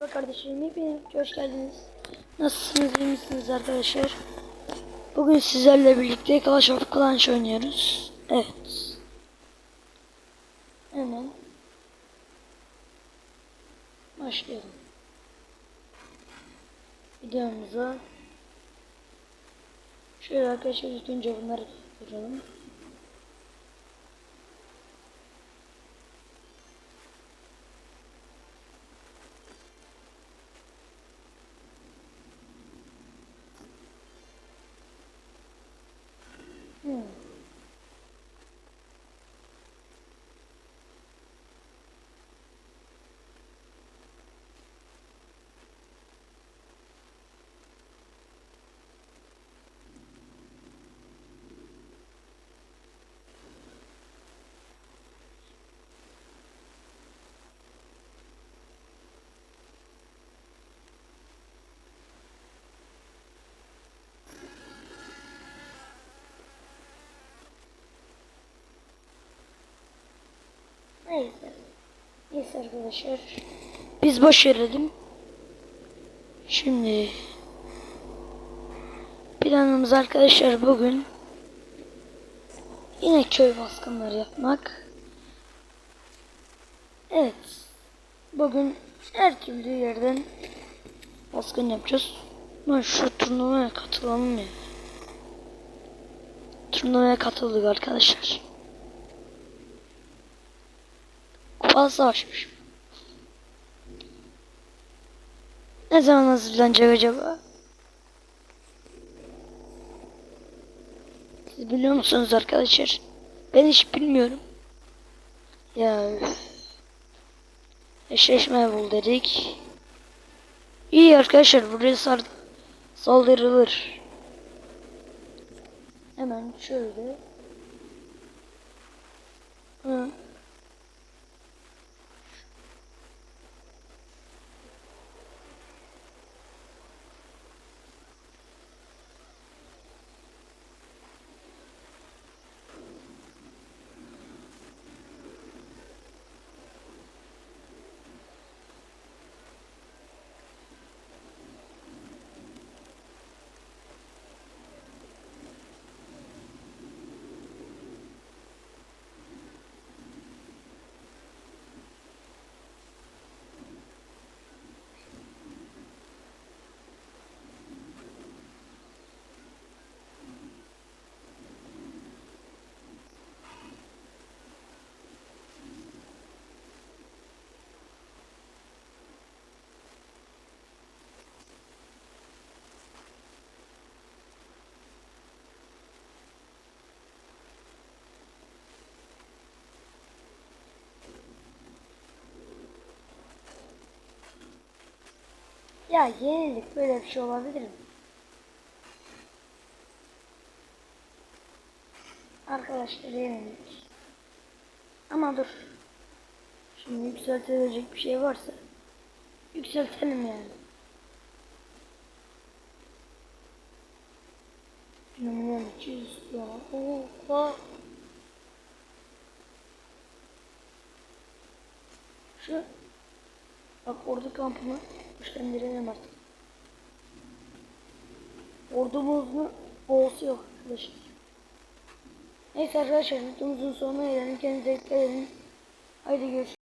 Merhaba kardeşlerim, hepiniz hoş geldiniz. Nasılsınız, iyi misiniz arkadaşlar? Bugün sizlerle birlikte Clash of Clans oynuyoruz. Evet. Hemen başlayalım. Videomuza şöyle arkadaşlar ilk önce bunları kuralım. Neyse. Neyse arkadaşlar. Biz boş. Şimdi planımız arkadaşlar bugün yine köy baskınları yapmak. Evet. Bugün her türlü yerden baskın yapacağız. Ama şu turnuvaya katılalım ya. Turnuvaya katıldık arkadaşlar. Kupa savaşmış. Ne zaman hazırlanacak acaba? Siz biliyor musunuz arkadaşlar? Ben hiç bilmiyorum. Ya. Eşleşme bul dedik. İyi arkadaşlar buraya sar saldırılır. Hemen şöyle. Hı. Ya yenilik böyle bir şey olabilir mi? Arkadaşlar yenilik. Ama dur. Şimdi yükseltilecek bir şey varsa yükseltelim yani. Milyon 200 ya. Oha. Şu Bak ordu kampını güçlendirelim artık. Ordumuzun boğusu yok arkadaşlar. Neyse arkadaşlar videomuzun sonuna gelelim. Kendinize dikkat edin. Haydi görüşürüz.